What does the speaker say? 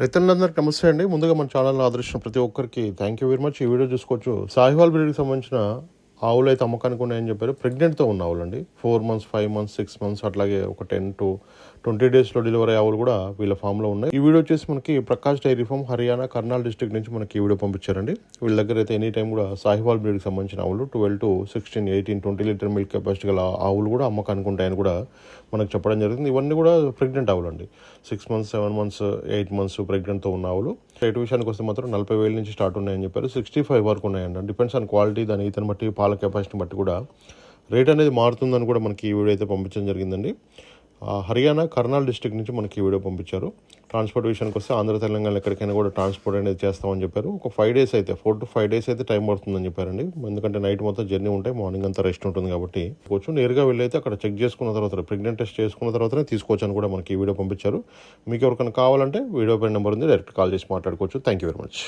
రైతులందరికీ నమస్తే అండి. ముందుగా మన ఛానల్ ఆదరించిన ప్రతి ఒక్కరికి థ్యాంక్ యూ వెరీ మచ్ ఈ వీడియో చూసుకోవచ్చు. సాహివాల్ బ్రీడ్కి సంబంధించిన ఆవులు అయితే అమ్మకానికి ఉన్నాయని చెప్పారు. ప్రెగ్నెంట్తో ఉన్న ఆవులండి. Four months five months six months అట్లాగే ఒక టెన్ టు ట్వంటీ డేస్లో డెలివరీ ఆవులు కూడా వీళ్ళ ఫామ్లో ఉన్నాయి. ఈ వీడియో వచ్చేసి మనకి Prakash dairy farm Haryana Karnal district నుంచి మనకి ఈ వీడియో పంపించారండి. వీళ్ళ దగ్గర అయితే ఎనీ టైం కూడా సాహివాల్ బ్రీడ్కి సంబంధించిన ఆవులు twelve to sixteen eighteen twenty litre milk capacity గల ఆవులు కూడా అమ్మకానికి ఉంటాయని కూడా మనకు చెప్పడం జరుగుతుంది ఇవన్నీ కూడా pregnant ఆవులండి. Six months seven months eight months ప్రెగ్నెంట్తో ఉన్న ఆవులు. రేటు విషయానికి వస్తే మాత్రం నలభై వేల నుంచి స్టార్ట్ ఉన్నాయని చెప్పారు. సిక్స్టీ ఫైవ్ వరకు ఉన్నాయండి డిపెండ్స్ ఆన్ క్వాలిటీ దాని ఇతను బట్టి పాల కెపాసిటీని బట్టి కూడా. రేట్ అనేది మారుతుందని కూడా మనకి ఈ వీడియో అయితే పంపించడం జరిగిందండి. హర్యానా కర్నాల్ డిస్ట్రిక్ట్ నుంచి మనకి ఈ వీడియో పంపించారు. ట్రాన్స్పోర్ట్ విషయానికి వస్తే ఆంధ్ర తెలంగాణ ఎక్కడికైనా కూడా ట్రాన్స్పోర్ట్ అనేది చేస్తామని చెప్పారు. ఒక ఫైవ్ డేస్ అయితే ఫోర్ టు ఫైవ్ డేస్ అయితే టైం పడుతుందని చెప్పారండి. ఎందుకంటే నైట్ మొత్తం జర్నీ ఉంటాయి మార్నింగ్ అంతా రెస్ట్ ఉంటుంది కాబట్టి. కొంచెం నేరుగా వెళ్ళైతే అక్కడ చెక్ చేసుకున్న తర్వాత ప్రెగ్నెంట్ టెస్ట్ చేసుకున్న తర్వాతనే తీసుకోవచ్చు అని కూడా మనకి ఈ వీడియో పంపించారు. మీకు ఎవరికైనా కావాలంటే వీడియో పై నెంబర్ ఉంది డైరెక్ట్ కాల్ చేసి మాట్లాడుకోవచ్చు. Thank you very much